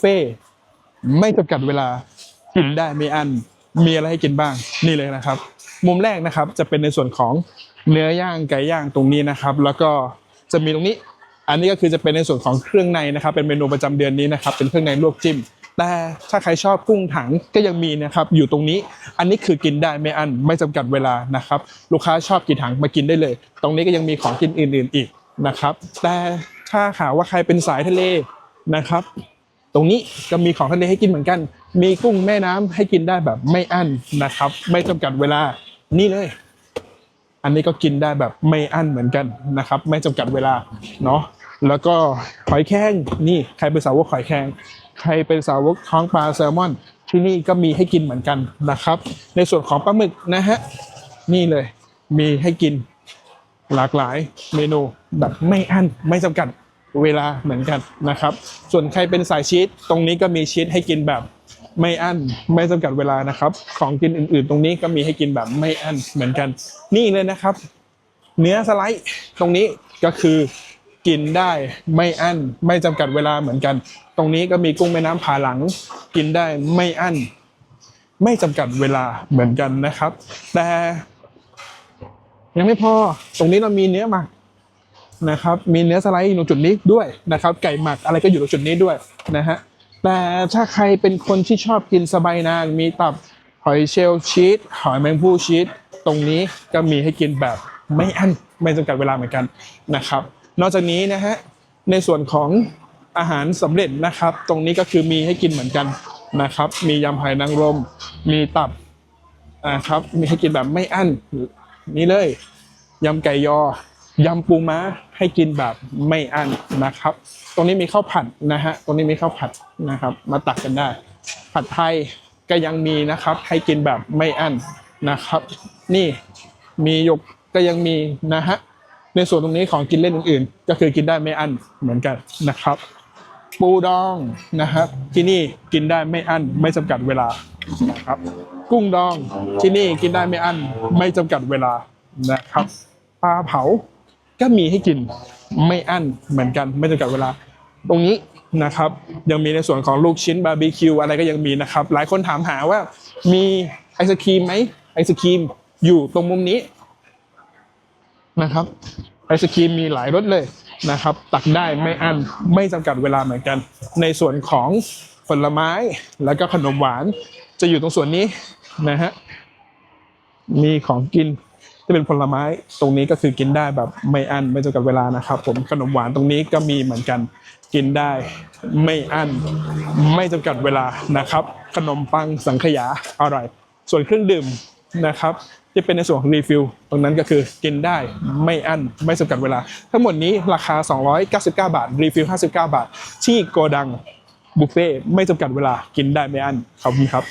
เฟ่ไม่จำกัดเวลากินได้ไม่อั้นมีอะไรให้กินบ้างนี่เลยนะครับ มุมแรกนะครับจะเป็นในส่วนของเนื้อย่างไก่ย่างตรงนี้นะครับ แล้วก็จะมีตรงนี้ อันนี้ก็คือจะเป็นในส่วนของเครื่องในนะครับ เป็นเมนูประจำเดือนนี้นะครับ เป็นเครื่องในลวกจิ้ม แต่ถ้าใครชอบกุ้งถังก็ยังมีนะครับ อยู่ตรงนี้ อันนี้คือกินได้ไม่อั้นไม่จำกัดเวลานะครับ ลูกค้าชอบกินถังมากินได้เลย ตรงนี้ก็ยังมีของกินอื่น ๆอีกนะครับ แต่ถ้าหากว่าใครเป็นสายทะเลนะครับ ตรงนี้ก็มีของทะเลให้กินเหมือนกัน มีกุ้งแม่น้ำให้กินได้แบบไม่อั้นนะครับ ไม่จำกัดเวลานี่เลย อันนี้ก็กินได้แบบไม่อั้นเหมือนกันนะครับ ไม่จำกัดเวลาเนาะแล้วก็หอยแครงนี่ใครเป็นสาวกหอยแครงใครเป็นสาวกท้องปลาแซลมอน ที่นี่ก็มีให้กินเหมือนกันนะครับ ในส่วนของปลาหมึกนะฮะนี่เลยมีให้กินหลากหลายเมนูแบบไม่อั้นไม่จำกัด เวลาเหมือนกันนะครับ ส่วนใครเป็นสายชีสตรงนี้ก็มีชีสให้กินแบบไม่อั้นไม่จำกัดเวลานะครับ ของกินอื่นๆ ตรงนี้ก็มีให้กินแบบไม่อั้นเหมือนกัน นี่เลยนะครับ เนื้อสไลด์ตรงนี้ก็คือกินได้ไม่อั้นไม่จำกัดเวลาเหมือนกัน ตรงนี้ก็มีกุ้งแม่น้ำผาหลัง กินได้ไม่อั้นไม่จำกัดเวลาเหมือนกันนะครับ แต่ยังไม่พอตรงนี้เรามีเนื้อหมัก นะครับมีเนื้อสไลด์อยู่ตรงจุดนี้ด้วยนะครับไก่หมักอะไรก็อยู่ตรงจุดนี้ด้วยนะฮะแต่ถ้าใครเป็นคนที่ชอบกินสบายนางมีตับหอยเชลล์ชีสหอยแมงผู้ชีสตรงนี้ก็มีให้กินแบบไม่อั้นไม่จำกัดเวลาเหมือนกันนะครับ นอกจากนี้นะฮะในส่วนของอาหารสำเร็จนะครับ ตรงนี้ก็คือมีให้กินเหมือนกันนะครับ มียำหอยนางรม มีตับนะครับ มีให้กินแบบไม่อั้นนี่เลยยำไก่ยอ ยำปูม้าให้กินแบบไม่อั้นนะครับ ตรงนี้มีข้าวผัดนะฮะ ตรงนี้มีข้าวผัดนะครับ มาตักกันได้ ผัดไทยก็ยังมีนะครับ ให้กินแบบไม่อั้นนะครับ นี่มีหยกก็ยังมีนะฮะ ในส่วนตรงนี้ของกินเล่นอื่นๆ ก็คือกินได้ไม่อั้นเหมือนกันนะครับ ปูดองนะครับ ที่นี่กินได้ไม่อั้นไม่จำกัดเวลานะครับ กุ้งดองที่นี่กินได้ไม่อั้นไม่จำกัดเวลานะครับปลาเผา ก็มีให้กินไม่อั้นเหมือนกันไม่จำกัดเวลา ตรงนี้นะครับ ยังมีในส่วนของลูกชิ้นบาร์บีคิวอะไรก็ยังมีนะครับ หลายคนถามหาว่ามีไอศครีมไหมไอศครีมอยู่ตรงมุมนี้นะครับไอศครีมมีหลายรสเลยนะครับ ตักได้ไม่อั้นไม่จำกัดเวลาเหมือนกัน ในส่วนของผลไม้แล้วก็ขนมหวาน จะอยู่ตรงส่วนนี้นะฮะมีของกิน ที่เป็นผลไม้ตรงนี้ก็คือกินได้แบบไม่อั้นไม่จำกัดเวลานะครับ ผมขนมหวานตรงนี้ก็มีเหมือนกันกินได้ไม่อั้นไม่จำกัดเวลานะครับ ขนมปังสังขยาอร่อย ส่วนเครื่องดื่มนะครับที่เป็นในส่วนของรีฟิลตรงนั้นก็คือกินได้ไม่อั้นไม่จำกัดเวลา ทั้งหมดนี้ราคา 299 บาท รีฟิล 59 บาท ที่โกดังบุฟเฟ่ไม่จำกัดเวลากินได้ไม่อั้นขอบคุณครับ